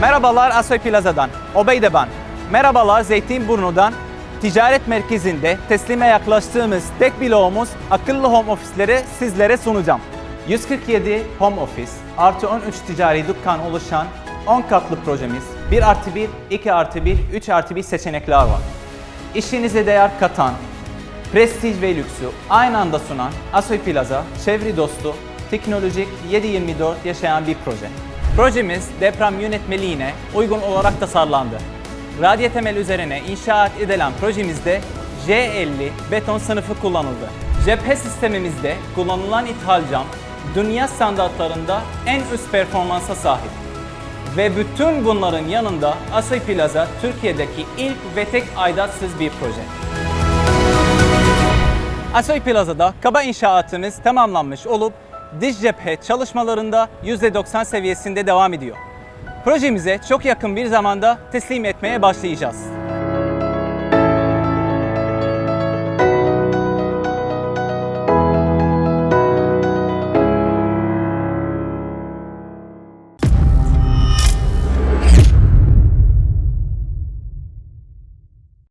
Merhabalar Asoy Plaza'dan, Obeyde ben. Merhabalar Zeytinburnu'dan. Ticaret merkezinde teslime yaklaştığımız tek bloğumuz akıllı home ofisleri sizlere sunacağım. 147 home office artı 13 ticari dükkan oluşan 10 katlı projemiz 1 artı 1, 2 artı 1, 3 artı 1 seçenekler var. İşinize değer katan, prestij ve lüksü aynı anda sunan Asoy Plaza, çevre dostu, teknolojik 7-24 yaşayan bir proje. Projemiz deprem yönetmeliğine uygun olarak tasarlandı. Radyo temel üzerine inşaat edilen projemizde J50 beton sınıfı kullanıldı. Cephe sistemimizde kullanılan ithal cam, dünya standartlarında en üst performansa sahip. Ve bütün bunların yanında Asoy Plaza Türkiye'deki ilk ve tek aidatsız bir proje. Asoy Plaza'da kaba inşaatımız tamamlanmış olup dış cephe çalışmalarında %90 seviyesinde devam ediyor. Projemize çok yakın bir zamanda teslim etmeye başlayacağız.